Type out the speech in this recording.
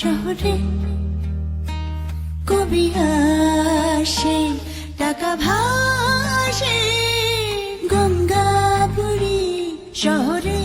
শহরে কবি আসে টাকা ভাসে গঙ্গা শহরে।